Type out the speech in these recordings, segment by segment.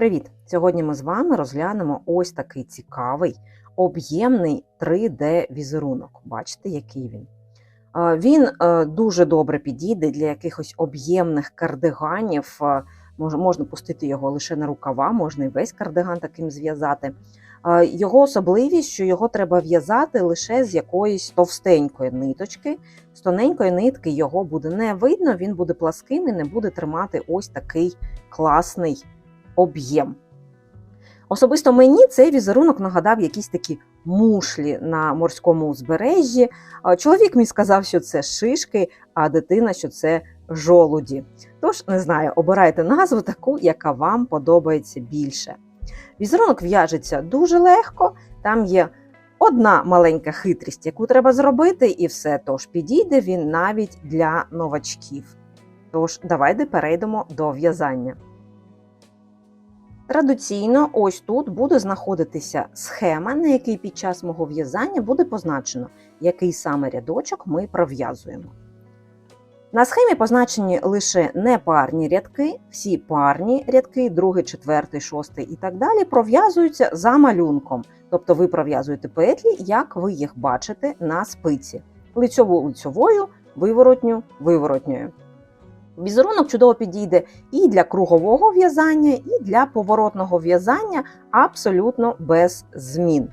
Привіт! Сьогодні ми з вами розглянемо ось такий цікавий об'ємний 3D-візерунок. Бачите, який він? Е, Він е, дуже добре підійде для якихось об'ємних кардиганів. Е, Можна пустити його лише на рукава, можна і весь кардиган таким зв'язати. Його особливість, що його треба в'язати лише з якоїсь товстенької ниточки. З тоненької нитки його буде не видно, він буде пласким і не буде тримати ось такий класний об'єм. Особисто мені цей візерунок нагадав якісь такі мушлі на морському узбережжі. Чоловік мені сказав, що це шишки, а дитина, що це жолуді. Тож, не знаю, обирайте назву таку, яка вам подобається більше. Візерунок в'яжеться дуже легко, там є одна маленька хитрість, яку треба зробити, і все. Тож підійде він навіть для новачків. Тож, давайте перейдемо до в'язання. Традиційно, ось тут буде знаходитися схема, на якій під час мого в'язання буде позначено, який саме рядочок ми пров'язуємо. На схемі позначені лише непарні рядки, всі парні рядки, другий, четвертий, шостий і так далі, пров'язуються за малюнком. Тобто ви пров'язуєте петлі, як ви їх бачите на спиці. Лицьову лицьовою, виворотню виворотньою. Візерунок чудово підійде і для кругового в'язання, і для поворотного в'язання абсолютно без змін.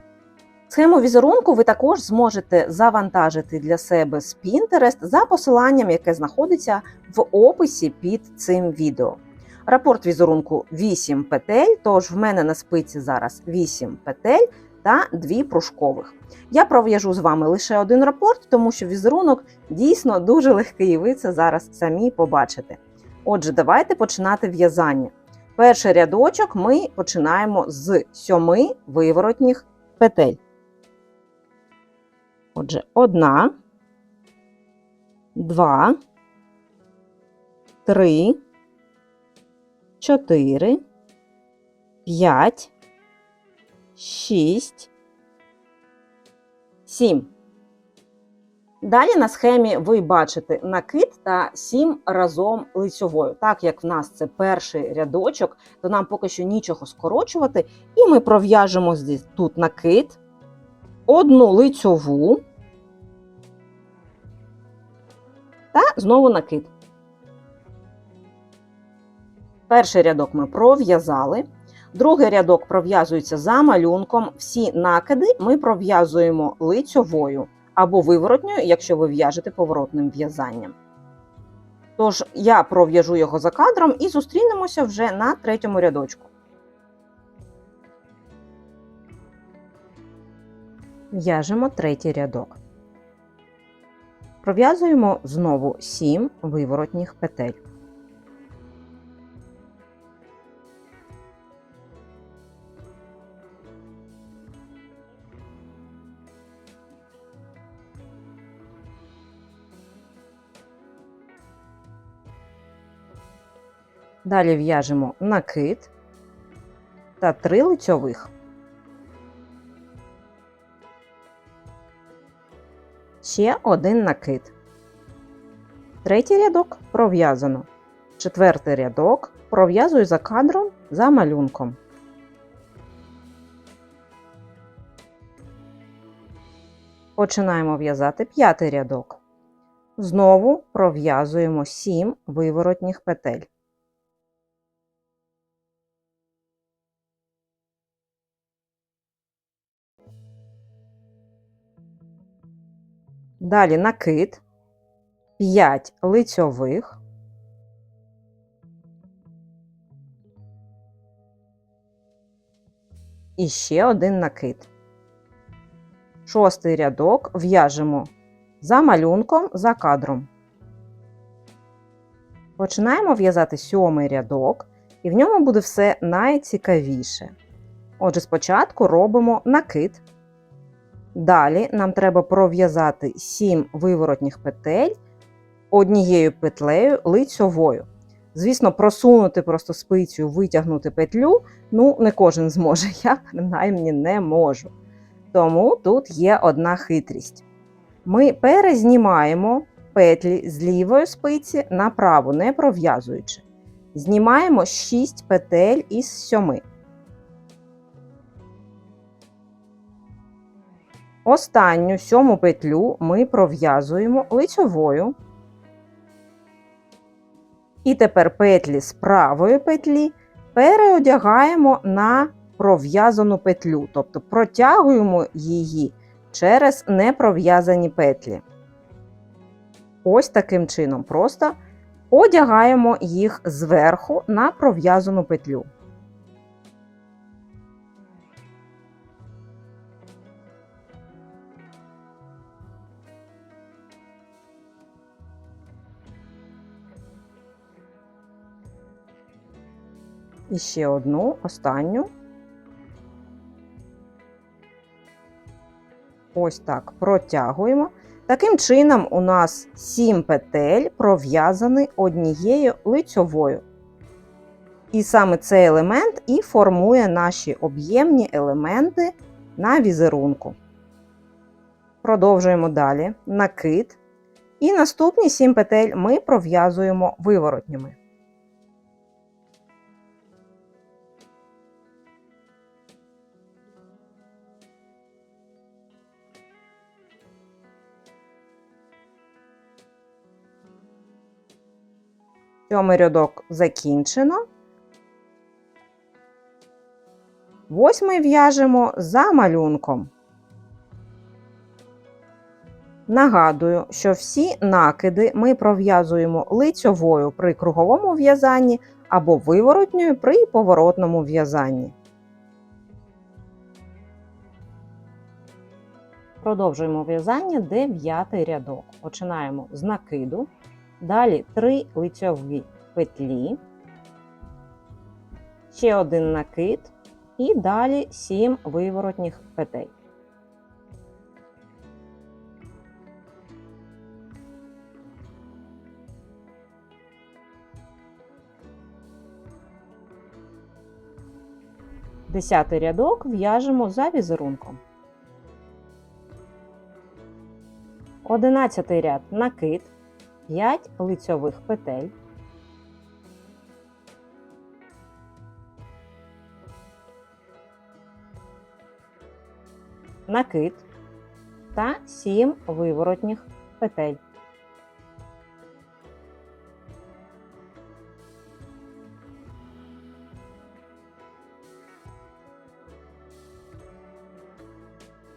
Схему візерунку ви також зможете завантажити для себе з Pinterest за посиланням, яке знаходиться в описі під цим відео. Рапорт візерунку 8 петель, тож в мене на спиці зараз 8 петель та 2 пружкових. Я пров'яжу з вами лише один рапорт, тому що візерунок дійсно дуже легкий, і ви це зараз самі побачите. Отже, давайте починати в'язання. Перший рядочок ми починаємо з сьоми виворотніх петель. Отже, одна, два, три, чотири, п'ять, шість, сім. Далі на схемі ви бачите накид та сім разом лицьовою. Так як в нас це перший рядочок, то нам поки що нічого скорочувати, і ми пров'яжемо тут накид, одну лицьову та знову накид. Перший рядок ми пров'язали. Другий рядок пров'язується за малюнком. Всі накиди ми пров'язуємо лицьовою або виворотньою, якщо ви в'яжете поворотним в'язанням. Тож я пров'яжу його за кадром і зустрінемося вже на третьому рядочку. В'яжемо третій рядок. Пров'язуємо знову 7 виворотніх петель. Далі в'яжемо накид та 3 лицьових. Ще один накид. Третій рядок пров'язано. Четвертий рядок пров'язую за кадром за малюнком. Починаємо в'язати п'ятий рядок. Знову пров'язуємо 7 виворотніх петель. Далі накид, 5 лицьових, і ще один накид. Шостий рядок в'яжемо за малюнком за кадром. Починаємо в'язати сьомий рядок, і в ньому буде все найцікавіше. Отже, спочатку робимо накид. Далі нам треба пров'язати 7 виворотніх петель однією петлею лицьовою. Звісно, просунути просто спицю, витягнути петлю, ну, не кожен зможе, я принаймні не можу. Тому тут є одна хитрість. Ми перезнімаємо петлі з лівої спиці на праву, не пров'язуючи. знімаємо 6 петель із 7. Останню сьому петлю ми пров'язуємо лицьовою. І тепер петлі з правої петлі переодягаємо на пров'язану петлю, тобто протягуємо її через непров'язані петлі. Ось таким чином просто одягаємо їх зверху на пров'язану петлю. І ще одну, останню. Ось так протягуємо. Таким чином, у нас 7 петель пров'язані однією лицьовою. І саме цей елемент і формує наші об'ємні елементи на візерунку. Продовжуємо далі накид. І наступні 7 петель ми пров'язуємо виворотнями. Сьомий рядок закінчено. Восьмий в'яжемо за малюнком. Нагадую, що всі накиди ми пров'язуємо лицьовою при круговому в'язанні або виворотньою при поворотному в'язанні. Продовжуємо в'язання дев'ятий рядок. Починаємо з накиду. Далі 3 лицьові петлі, ще один накид і далі 7 виворотніх петель. Десятий рядок в'яжемо за візерунком. Одинадцятий ряд накид. 5 лицьових петель, накид та 7 виворотніх петель.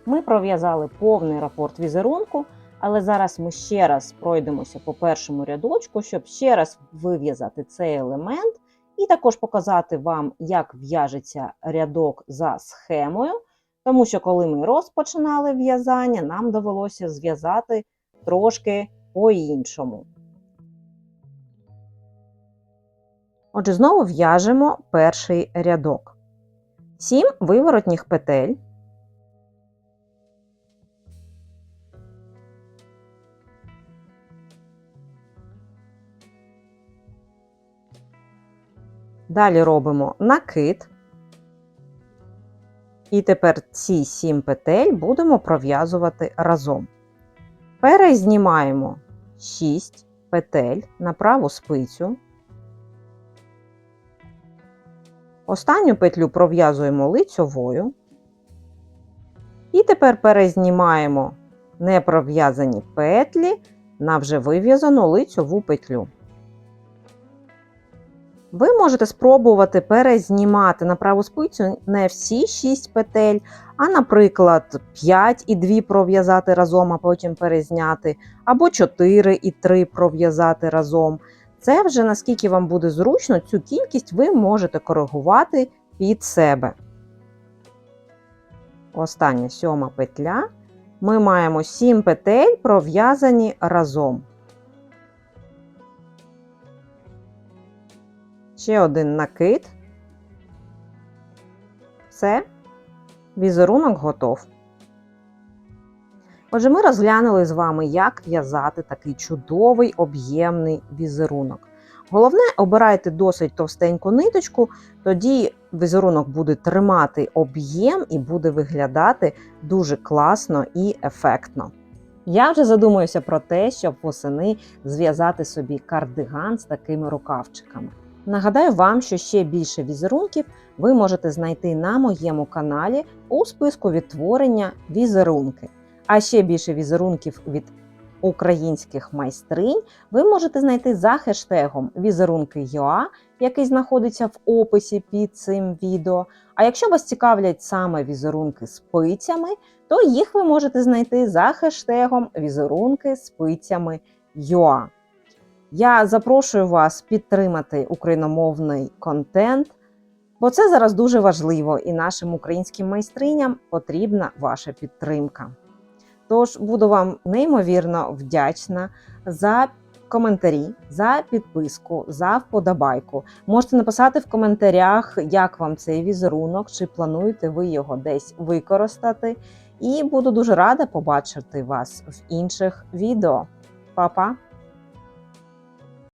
Ми пров'язали повний рапорт візерунку. Але зараз ми ще раз пройдемося по першому рядочку, щоб ще раз вив'язати цей елемент, і також показати вам, як в'яжеться рядок за схемою. Тому що, коли ми розпочинали в'язання, нам довелося зв'язати трошки по-іншому. Отже, знову в'яжемо перший рядок. Сім виворотніх петель. Далі робимо накид. І тепер ці 7 петель будемо пров'язувати разом. Перезнімаємо 6 петель на праву спицю. Останню петлю пров'язуємо лицьовою. І тепер перезнімаємо непров'язані петлі на вже вив'язану лицьову петлю. Ви можете спробувати перезнімати на праву спицю не всі 6 петель, а, наприклад, 5 і 2 пров'язати разом, а потім перезняти, або 4 і 3 пров'язати разом. Це вже наскільки вам буде зручно, цю кількість ви можете коригувати під себе. Остання сьома петля. Ми маємо 7 петель пров'язані разом. Ще один накид. Все, візерунок готов. Отже, ми розглянули з вами, як в'язати такий чудовий об'ємний візерунок. Головне, обирайте досить товстеньку ниточку, тоді візерунок буде тримати об'єм і буде виглядати дуже класно і ефектно. Я вже задумуюся про те, щоб восени зв'язати собі кардиган з такими рукавчиками. Нагадаю вам, що ще більше візерунків ви можете знайти на моєму каналі у списку відтворення візерунки. А ще більше візерунків від українських майстринь ви можете знайти за хештегом візерунки.ua, який знаходиться в описі під цим відео. А якщо вас цікавлять саме візерунки з пицями, то їх ви можете знайти за хештегом візерунки з пицями UA. Я запрошую вас підтримати україномовний контент, бо це зараз дуже важливо, і нашим українським майстриням потрібна ваша підтримка. Тож буду вам неймовірно вдячна за коментарі, за підписку, за вподобайку. Можете написати в коментарях, як вам цей візерунок, чи плануєте ви його десь використати. І буду дуже рада побачити вас в інших відео. Па-па!